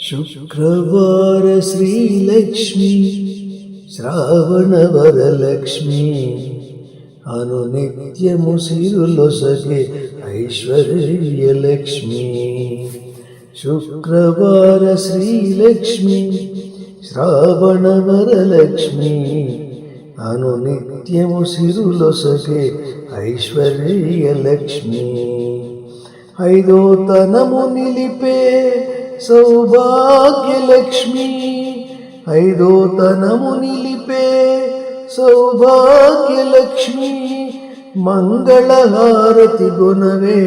శుక్రవార శ్రీలక్ష్మి శ్రావణవరలక్ష్మి అను నిత్యము సిరులొసగే ఐశ్వర్యలక్ష్మి శుక్రవార శ్రీలక్ష్మి శ్రావణవరలక్ష్మి అను నిత్యము సిరులొసగే ఐశ్వర్యలక్ష్మి ఐదో తనము నిలిపే సౌభాగ్యలక్ష్మి ఐదో తనము నిలిపే సౌభాగ్యలక్ష్మి మంగళహారతి గుణవే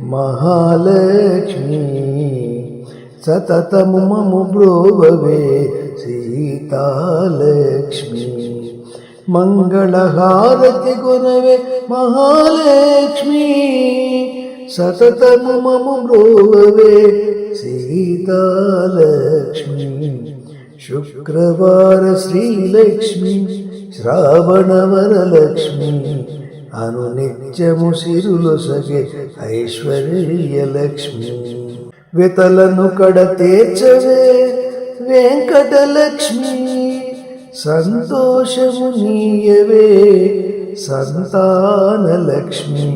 మహాలక్ష్మి. సతతము మము బ్రోవవే సీతాలక్ష్మి. మంగళహారతి గుణవే మహాలక్ష్మి. సతతము మము బ్రోవవే సీతాలక్ష్మి. శుక్రవార శ్రీలక్ష్మి శ్రావణ వరలక్ష్మి. అనునిత్యము సిరులొసగే ఐశ్వర్యలక్ష్మి వితలను కడ తీర్చవే వెంకటలక్ష్మి. సంతోషము నీయవే సంతానలక్ష్మి.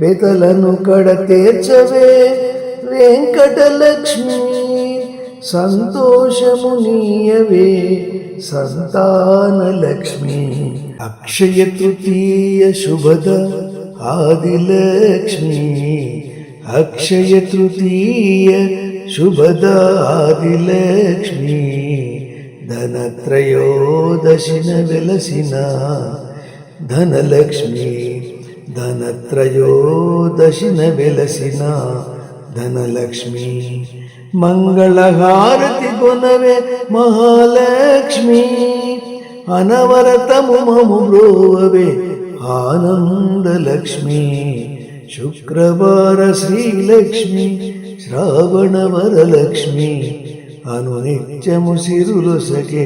వితలను కడతేర్చవే వెంకటలక్ష్మి. సంతోషము నీయవే సంతానలక్ష్మి. అక్షయ తృతీయ శుభద ఆదిలక్ష్మి. అక్షయ తృతీయ శుభద ఆదిలక్ష్మి. ధనత్రయోదశిన విలసిన ధనలక్ష్మి. ధనత్రయోదశిన వెలసిన ధనలక్ష్మి మంగళహారతి కొనవే మహాలక్ష్మి అనవరతము మము బ్రోవవే ఆనందలక్ష్మి శుక్రవార శ్రీలక్ష్మి శ్రావణ వరలక్ష్మి అనునిత్యము సిరులొసగే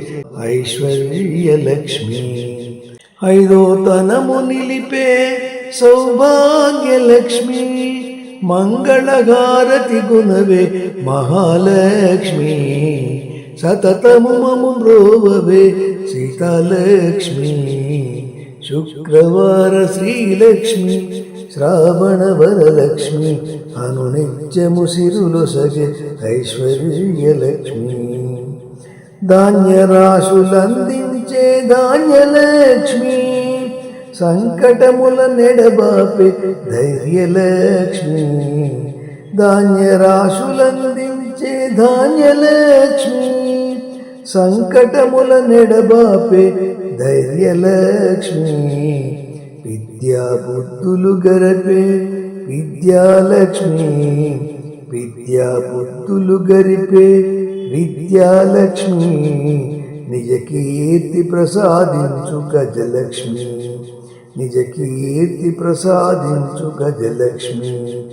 ఐశ్వర్యలక్ష్మి ఐదో తనము నిలిపే సౌభాగ్యలక్ష్మి మంగళహారతి గుణవే మహాలక్ష్మి సతతము మము బ్రోవవే సీతాలక్ష్మి శుక్రవార శ్రీలక్ష్మి శ్రావణ వరలక్ష్మి అనునిత్యము సిరులొసగే ఐశ్వర్యలక్ష్మి ధాన్యరాశులందించే ధాన్యలక్ష్మి సంకటముల నెడబాపే ధైర్యలక్ష్మి. ధాన్యరాశులందించే ధాన్యలక్ష్మి. సంకటముల నెడబాపే ధైర్యలక్ష్మి. విద్యా బుద్ధులు గరపే విద్యాలక్ష్మి. విద్యా బుద్ధులు గరిపే విద్యాలక్ష్మి. నిజ కీర్తి ప్రసాదించు గజలక్ష్మి. నిజ కీర్తి ప్రసాదించు గజలక్ష్మి.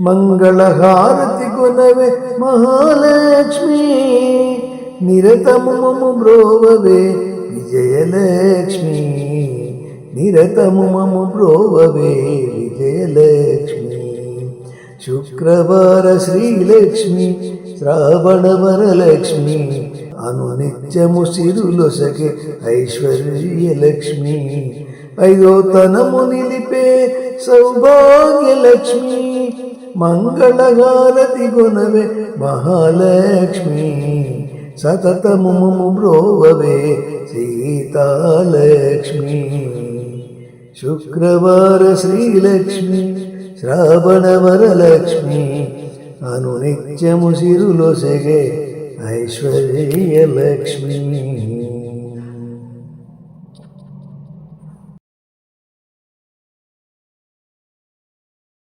మంగళహారతి కొనవే మహాలక్ష్మి. నిరతము బ్రోవవే విజయలక్ష్మి. నిరతము మము బ్రోవవే విజయలక్ష్మి. శుక్రవార శ్రీలక్ష్మి శ్రావణ వరలక్ష్మి అనునిత్యము సిరులొసగే ఐశ్వర్యలక్ష్మి. ఐదో తనము నిలిపే సౌభాగ్యలక్ష్మి మంగళహారతి గుణవే మహాలక్ష్మి. సతతము మము బ్రోవవే సీతాలక్ష్మి. శుక్రవార శ్రీలక్ష్మి శ్రావణ వరలక్ష్మి అనునిత్యము సిరులొసగే ఐశ్వర్యలక్ష్మి.